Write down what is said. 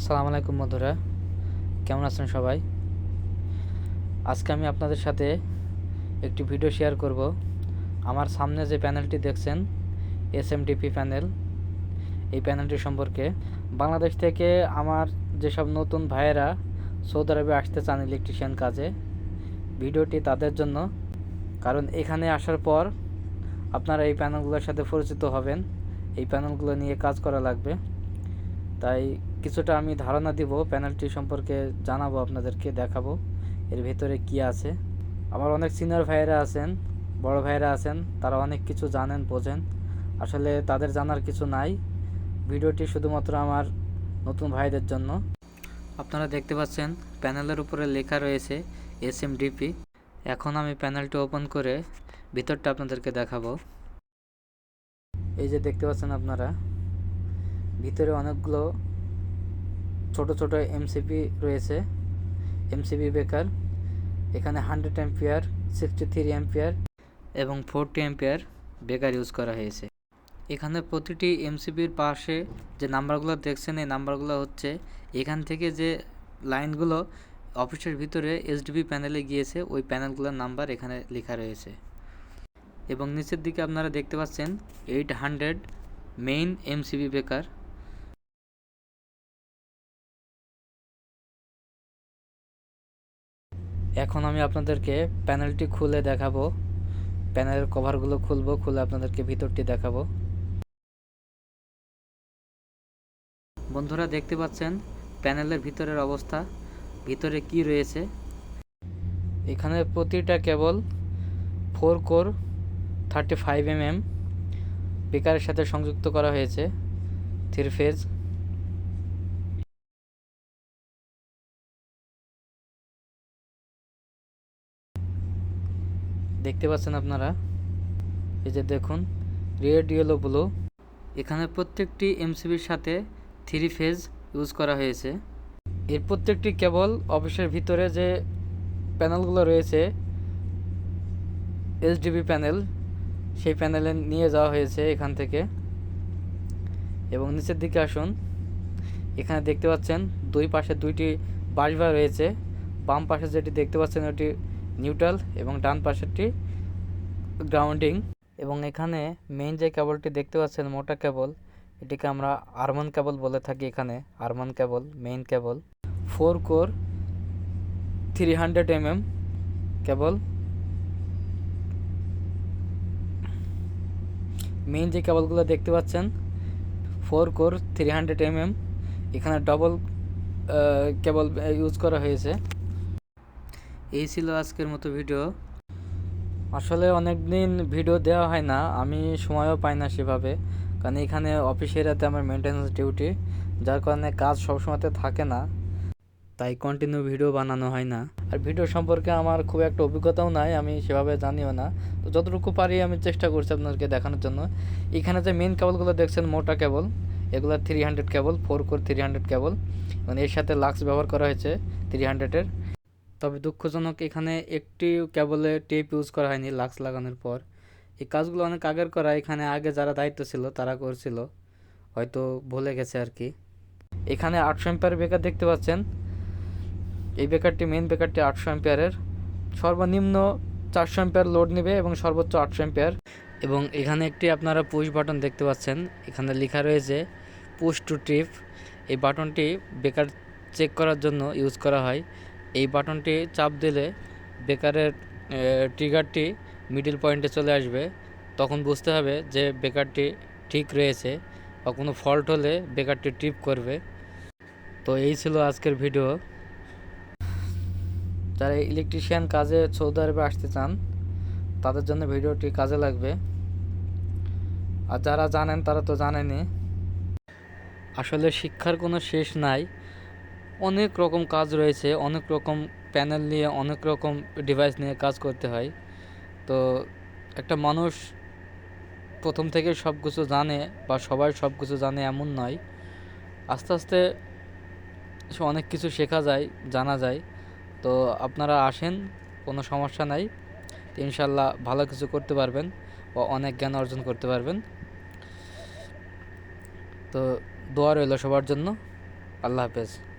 আসসালামু আলাইকুম বন্ধুরা। কেমন আছেন সবাই? আজকে আমি আপনাদের সাথে একটি ভিডিও শেয়ার করব। আমার সামনে যে প্যানেলটি দেখছেন এসএমডিপি প্যানেল এই প্যানেলটি সম্পর্কে। বাংলাদেশ থেকে আমার যেসব নতুন ভাইয়েরা সৌদি আরবে আসতে চান ইলেকট্রিশিয়ান কাজে, ভিডিওটি তাদের জন্য। কারণ এখানে আসার পর আপনারা এই প্যানেলগুলোর সাথে পরিচিত হবেন। এই প্যানেলগুলো নিয়ে কাজ করা লাগবে। তাই কিছুটা আমি ধারণা দিব প্যানেলটি সম্পর্কে জানাব আপনাদেরকে, দেখাবো এর ভেতরে কি আছে। আমার অনেক সিনিয়র ভাইয়েরা আছেন, বড় ভাইয়েরা আছেন, তারা অনেক কিছু জানেন, বোঝেন। আসলে তাদের জানার কিছু নাই। ভিডিওটি শুধুমাত্র আমার নতুন ভাইদের জন্য। আপনারা দেখতে পাচ্ছেন, প্যানেলের উপরে লেখা রয়েছে এস এম ডিপি এখন আমি প্যানেলটি ওপেন করে ভিতরটা আপনাদেরকে দেখাবো। এই যে দেখতে পাচ্ছেন আপনারা, ভিতরে অনেকগুলো ছোট ছোট এমসিপি রয়েছে। MCP breaker. এখানে hundred ampere, sixty three ampere এবং ফোরটি অ্যাম্পিয়ার বেকার ইউজ করা হয়েছে। এখানে প্রতিটি এমসিপির পাশে যে নাম্বারগুলো দেখছেন, এই নাম্বারগুলো হচ্ছে এখান থেকে যে লাইনগুলো অফিসের ভিতরে এসডিবি প্যানেলে গিয়েছে, ওই প্যানেলগুলোর নাম্বার এখানে লেখা রয়েছে। এবং নিচের দিকে আপনারা দেখতে পাচ্ছেন এইট হান্ড্রেড মেইন এমসিবি বেকার। এখন আমি আপনাদেরকে প্যানেলটি খুলে দেখাবো। প্যানেলের কভারগুলো খুলবো, খুলে আপনাদেরকে ভিতরটি দেখাবো। বন্ধুরা, দেখতে পাচ্ছেন প্যানেলের ভিতরের অবস্থা। ভিতরে কি রয়েছে? এখানে প্রতিটা cable four core thirty five MM M বেকারের সাথে সংযুক্ত করা হয়েছে। থ্রি ফেজ দেখতে পাচ্ছেন আপনারা? এই যে দেখুন, রেড ইয়েলো ব্লু এখানে প্রত্যেকটি এমসিবির সাথে থ্রি ফেজ ইউজ করা হয়েছে। এর প্রত্যেকটি কেবল অফিসের ভিতরে যে প্যানেলগুলো রয়েছে এসডিবি প্যানেল সেই প্যানেলে নিয়ে যাওয়া হয়েছে এখান থেকে। এবং নিচের দিকে আসুন, এখানে দেখতে পাচ্ছেন দুই পাশে দুইটি বাসবার রয়েছে। বাম পাশে যেটি দেখতে পাচ্ছেন ওটি নিউট্রাল এবং ডান পাশেরটি গ্রাউন্ডিং। এবং এখানে মেইন যে কেবলটি দেখতে পাচ্ছেন, মোটা কেবল এটিকে আমরা আরমান কেবল বলে থাকি এখানে, armoured cable main cable four core three hundred M M cable main যে কেবলগুলো দেখতে পাচ্ছেন four core three hundred M M এখানে ডবল কেবল ইউজ করা হয়েছে। এই ছিল আজকের মতো ভিডিও। আসলে অনেক দিন ভিডিও দেওয়া হয় না, আমি সময়ও পাই না সেভাবে। কারণ এখানে অফিসের রাতে আমার মেনটেন্যান্স ডিউটি যার কারণে কাজ সবসময়তে থাকে না। তাই কন্টিনিউ ভিডিও বানানো হয় না। আর ভিডিও সম্পর্কে আমার খুব একটা অভিজ্ঞতাও নাই, আমি সেভাবে জানিও না। তো যতটুকু পারি আমি চেষ্টা করছি আপনাদেরকে দেখানোর জন্য। এখানে যে মেন কেবলগুলো দেখছেন, মোটা কেবল, এগুলো three hundred cable four core three hundred cable. মানে এর সাথে লাক্স ব্যবহার করা হয়েছে থ্রি হান্ড্রেডের তবে দুঃখজনক এখানে একটি কেবলে টেপ ইউজ করা হয়নি লাক্স লাগানোর পর। এই কাজগুলো অনেক আগের করা, এখানে আগে যারা দায়িত্ব ছিল তারা করছিল। হয়তো ভুলে গেছে আর কি। এখানে আটশো এম্পিয়ার বেকার দেখতে পাচ্ছেন। এই বেকারটি মেন বেকারটি আটশো এম্পিয়ারের। সর্বনিম্ন চারশো এম্পিয়ার লোড নেবে এবং সর্বোচ্চ আটশো এম্পিয়ার। এবং এখানে একটি আপনারা পুশ বাটন দেখতে পাচ্ছেন। এখানে লেখা রয়েছে পুশ টু ট্রিপ এই বাটনটি বেকার চেক করার জন্য ইউজ করা হয়। এই বাটনটি চাপ দিলে বেকারের ট্রিগারটি মিডিল পয়েন্টে চলে আসবে। তখন বুঝতে হবে যে বেকারটি ঠিক রয়েছে বা কোনো ফল্ট হলে বেকারটি ট্রিপ করবে। তো এই ছিল আজকের ভিডিও যারা ইলেকট্রিশিয়ান কাজে সৌদি আরবে আসতে চান, তাদের জন্য ভিডিওটি কাজে লাগবে। আর যারা জানেন তারা তো জানেনই। আসলে শিক্ষার কোনো শেষ নাই। অনেক রকম কাজ রয়েছে, অনেক রকম প্যানেল নিয়ে, অনেক রকম ডিভাইস নিয়ে কাজ করতে হয়। তো একটা মানুষ প্রথম থেকে সব কিছু জানে বা সবাই সব কিছু জানে এমন নয়। আস্তে আস্তে সে অনেক কিছু শেখা যায়, জানা যায়। তো আপনারা আসেন, কোনো সমস্যা নাই। ইনশাল্লাহ ভালো কিছু করতে পারবেন বা অনেক জ্ঞান অর্জন করতে পারবেন। তো দোয়া রইল সবার জন্য। আল্লাহ হাফেজ।